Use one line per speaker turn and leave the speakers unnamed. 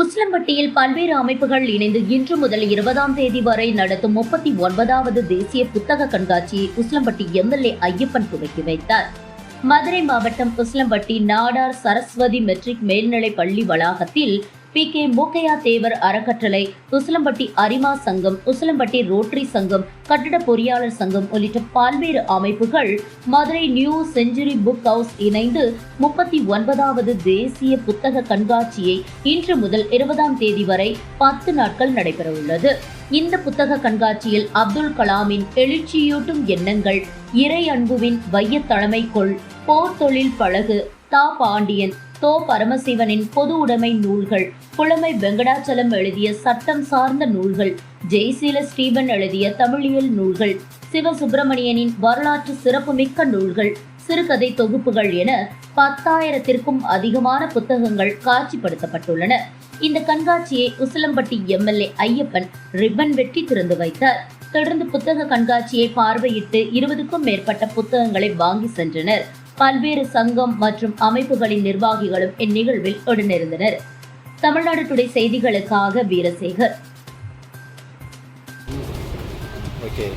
உஸ்லம்பட்டியில் பல்வேறு அமைப்புகள் இணைந்து இன்று முதல் இருபதாம் தேதி வரை நடத்தும் முப்பத்தி ஒன்பதாவது தேசிய புத்தக கண்காட்சியை உஸ்லம்பட்டி எம்எல்ஏ ஐயப்பன் துவக்கி வைத்தார். மதுரை மாவட்டம் உஸ்லம்பட்டி நாடார் சரஸ்வதி மெட்ரிக் மேல்நிலைப் பள்ளி வளாகத்தில் பி. கே. மூக்கையா தேவர் அறக்கட்டளை உசிலம்பட்டி அரிமா சங்கம் உசிலம்பட்டி ரோட்டரி சங்கம் கட்டிட பொறியாளர் சங்கம் உள்ளிட்ட பல்வேறு அமைப்புகள் Madurai new century book house இணைந்து முப்பத்தி ஒன்பதாவது தேசிய புத்தக கண்காட்சியை இன்று முதல் இருபதாம் தேதி வரை பத்து நாட்கள் நடைபெறவுள்ளது. இந்த புத்தக கண்காட்சியில் அப்துல் கலாமின் எழுச்சியூட்டும் எண்ணங்கள் இறை அன்புவின் வைய தலைமைக்குள் போர் தொழில் பழகு தா பாண்டியன் தோ பரமசிவனின் பொது உடைமை நூல்கள். புலமை வெங்கடாச்சலம் எழுதிய சட்டம் சார்ந்த நூல்கள். ஜெய்சீல ஸ்டீபன் எழுதிய தமிழியல் நூல்கள். சிவசுப்பிரமணியனின் வரலாற்று சிறப்புமிக்க நூல்கள். சிறுகதை தொகுப்புகள் என பத்தாயிரத்திற்கும் அதிகமான புத்தகங்கள் காட்சிப்படுத்தப்பட்டுள்ளன. இந்த கண்காட்சியை உசிலம்பட்டி எம்எல்ஏ ஐயப்பன் ரிப்பன் வெட்டி திறந்து வைத்தார். தொடர்ந்து புத்தக கண்காட்சியை பார்வையிட்டு இருபதுக்கும் மேற்பட்ட புத்தகங்களை வாங்கி சென்றனர். பல்வேறு சங்கம் மற்றும் அமைப்புகளின் நிர்வாகிகளும் இந்நிகழ்வில் உடனிருந்தனர். தமிழ்நாடு டுடே செய்திகளுக்காக வீரசேகர்.
ஓகே